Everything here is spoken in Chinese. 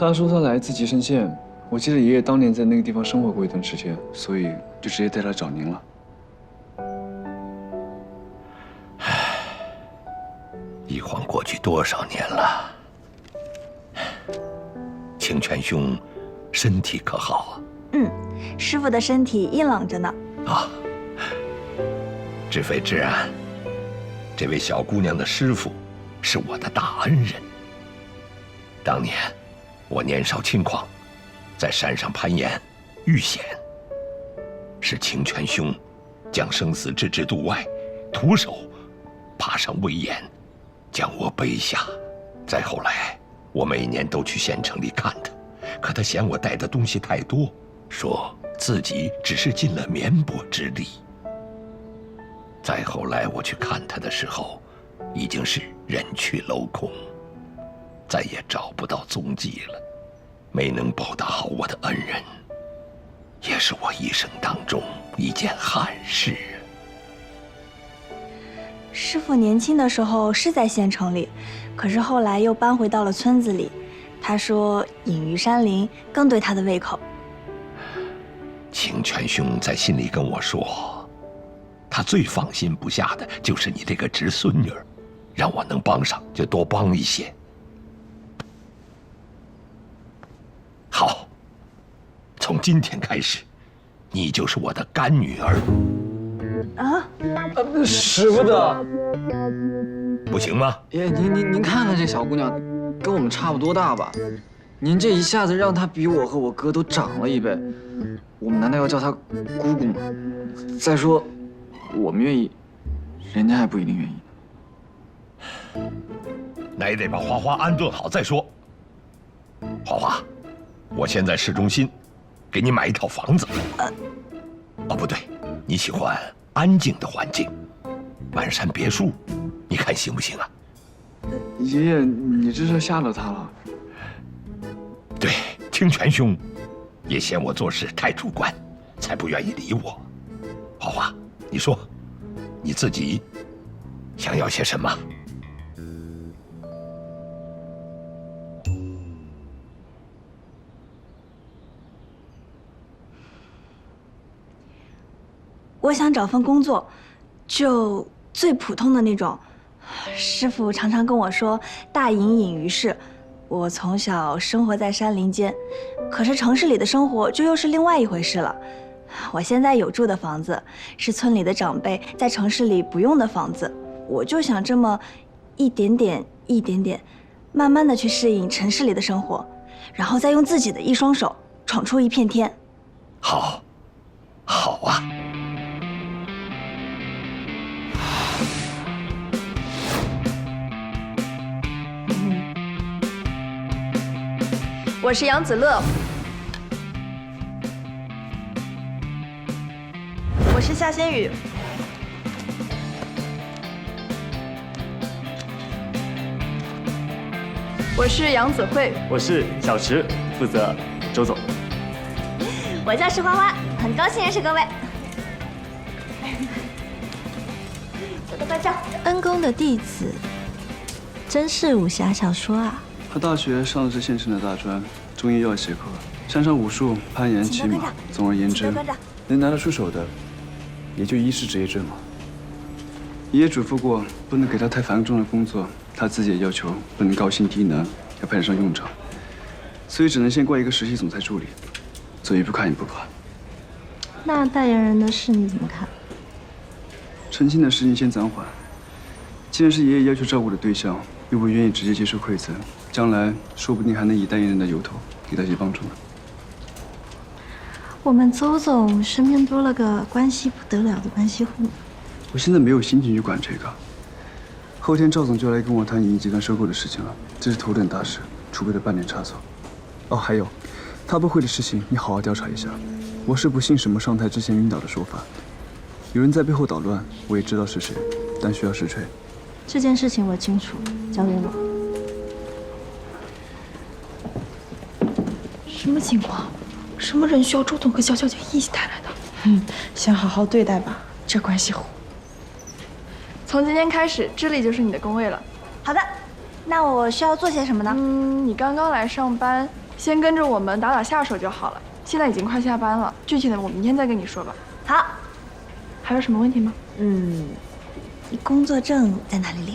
他说他来自吉盛县，我记得爷爷当年在那个地方生活过一段时间，所以就直接带他找您了。唉一晃过去多少年了？清泉兄，身体可好啊？嗯，师傅的身体硬朗着呢。啊，知非知安，这位小姑娘的师傅是我的大恩人。当年我年少轻狂，在山上攀岩遇险，是清泉兄将生死置之度外，徒手爬上危岩，将我背下。再后来，我每年都去县城里看他，可他嫌我带的东西太多，说自己只是尽了绵薄之力。再后来我去看他的时候，已经是人去楼空，再也找不到踪迹了。没能报答好我的恩人，也是我一生当中一件憾事。师傅年轻的时候是在县城里，可是后来又搬回到了村子里。他说隐于山林更对他的胃口。清泉兄在心里跟我说，他最放心不下的就是你这个侄孙女儿，让我能帮上就多帮一些。好，从今天开始，你就是我的干女儿。啊，使不得！不行吗？爷，您您您看看这小姑娘，跟我们差不多大吧？您这一下子让她比我和我哥都长了一倍，我们难道要叫她姑姑吗？再说，我们愿意，人家还不一定愿意呢。那也得把花花安顿好再说。花花，我先在市中心，给你买一套房子。哦，不对，你喜欢安静的环境，满山别墅，你看行不行啊？爷爷，你这是吓到他了。对，清泉兄也嫌我做事太主观，才不愿意理我。花花，你说，你自己想要些什么？我想找份工作，就最普通的那种。师傅常常跟我说“大隐隐于市”，我从小生活在山林间，可是城市里的生活就又是另外一回事了。我现在有住的房子，是村里的长辈在城市里不用的房子，我就想这么一点点、一点点，慢慢的去适应城市里的生活，然后再用自己的一双手闯出一片天。好，好啊。我是杨子乐，我是夏仙雨，我是杨子慧，我是小池，负责周总。我叫石花花，很高兴认识各位。走的快照。恩公的弟子，真是武侠小说啊！他大学上的是县城的大专，中医药协课，擅长武术、攀岩、骑马。总而言之，能拿得出手的，也就医师职业证了。爷爷嘱咐过，不能给他太繁重的工作，他自己也要求不能高薪低能，要派得上用场，所以只能先挂一个实习总裁助理，走一步看一步吧。那代言人的事你怎么看？澄清的事情先暂缓。既然是爷爷要求照顾的对象，又不愿意直接接受馈赠，将来说不定还能以代言人的由头给他一些帮助呢。我们邹总身边多了个关系不得了的关系户。我现在没有心情去管这个。后天赵总就来跟我谈影艺集团收购的事情了，这是头等大事，除非他半点差错。哦，还有，他不会的事情你好好调查一下。我是不信什么上台之前晕倒的说法，有人在背后捣乱，我也知道是谁，但需要实锤。这件事情我清楚，交给我。什么情况？什么人需要周总和肖小姐一起带来的？嗯，先好好对待吧，这关系户。从今天开始，这里就是你的工位了。好的，那我需要做些什么呢？嗯，你刚刚来上班，先跟着我们打打下手就好了。现在已经快下班了，具体的我明天再跟你说吧。好，还有什么问题吗？嗯，你工作证在哪里领？